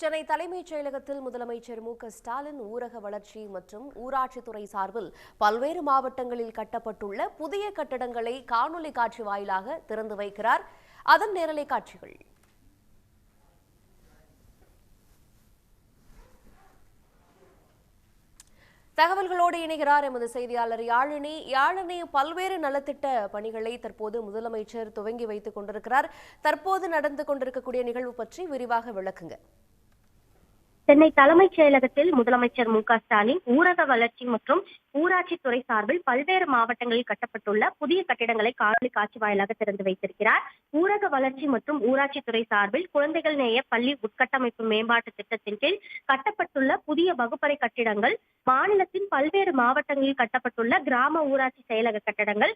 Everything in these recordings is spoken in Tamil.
சென்னை தலைமைச் செயலகத்தில் முதலமைச்சர் மு ஸ்டாலின் ஊரக வளர்ச்சி மற்றும் ஊராட்சித்துறை சார்பில் பல்வேறு மாவட்டங்களில் கட்டப்பட்டுள்ள புதிய கட்டடங்களை காணொலி காட்சி வாயிலாக திறந்து வைக்கிறார். அதன் நேரலை காட்சிகள். தகவல்களோடு இணைகிறார் எமது செய்தியாளர் யாழினி. யாழினி பல்வேறு நலத்திட்ட பணிகளை தற்போது முதலமைச்சர் துவங்கி வைத்துக் கொண்டிருக்கிறார். தற்போது நடந்து கொண்டிருக்கக்கூடிய நிகழ்வு பற்றி விரிவாக விளக்குங்க. சென்னை தலைமைச் செயலகத்தில் முதலமைச்சர் மு க ஸ்டாலின் ஊரக வளர்ச்சி மற்றும் ஊராட்சித்துறை சார்பில் பல்வேறு மாவட்டங்களில் கட்டப்பட்டுள்ள புதிய கட்டிடங்களை காணொலி காட்சி வாயிலாக திறந்து வைத்திருக்கிறார். ஊரக வளர்ச்சி மற்றும் ஊராட்சித்துறை சார்பில் குழந்தைகள் நேய பள்ளி உட்கட்டமைப்பு மேம்பாட்டு திட்டத்தின் கீழ் கட்டப்பட்டுள்ள புதிய வகுப்பறை கட்டிடங்கள் மாநிலத்தின் பல்வேறு மாவட்டங்களில் கட்டப்பட்டுள்ள கிராம ஊராட்சி செயலக கட்டடங்கள்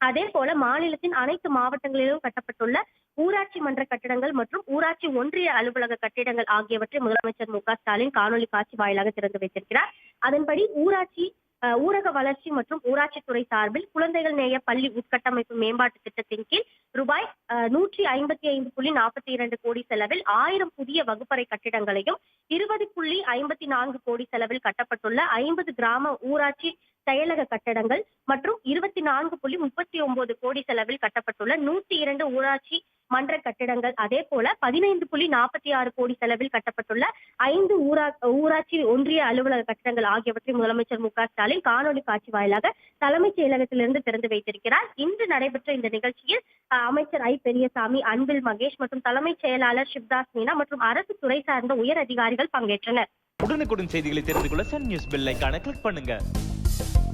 அதே போல மாநிலத்தின் அனைத்து மாவட்டங்களிலும் கட்டப்பட்டுள்ள ஊராட்சி மன்ற கட்டிடங்கள் மற்றும் ஊராட்சி ஒன்றிய அலுவலக கட்டிடங்கள் ஆகியவற்றை முதலமைச்சர் மு க ஸ்டாலின் காணொலி காட்சி வாயிலாக திறந்து வைத்திருக்கிறார். அதன்படி ஊராட்சி ஊரக வளர்ச்சி மற்றும் ஊராட்சித்துறை சார்பில் குழந்தைகள் நேய பள்ளி உட்கட்டமைப்பு மேம்பாட்டு திட்டத்தின் கீழ் ரூபாய் அஹ், நூற்றி ஐம்பத்தி ஐந்து புள்ளி நாற்பத்தி இரண்டு கோடி செலவில் ஆயிரம் புதிய வகுப்பறை கட்டிடங்களையும் இருபது புள்ளி ஐம்பத்தி நான்கு கோடி செலவில் கட்டப்பட்டுள்ள ஐம்பது கிராம ஊராட்சி செயலக கட்டடங்கள் மற்றும் இருபத்தி நான்கு புள்ளி முப்பத்தி ஒன்பது கோடி செலவில் கட்டப்பட்டுள்ள நூத்தி இரண்டு ஊராட்சி மன்ற கட்டிடங்கள். அதே போல பதினைந்து புள்ளி நாற்பத்தி ஆறு கோடி செலவில் கட்டப்பட்டுள்ள ஐந்து ஊரா ஊராட்சி ஒன்றிய அலுவலக கட்டிடங்கள் ஆகியவற்றை முதலமைச்சர் மு க ஸ்டாலின் காணொலி காட்சி வாயிலாக தலைமைச் செயலகத்திலிருந்து திறந்து வைத்திருக்கிறார். இன்று நடைபெற்ற இந்த நிகழ்ச்சியில் அமைச்சர் ஐ. பெரியசாமி அன்பில் மகேஷ் மற்றும் தலைமைச் செயலாளர் சிவ்தாஸ் மீனா மற்றும் அரசு துறை சார்ந்த உயர் அதிகாரிகள் பங்கேற்றனர். உடனுக்குடன் செய்திகளை தெரிந்து கொள்ள சன் நியூஸ் பெல் கிளிக் பண்ணுங்க. Bye.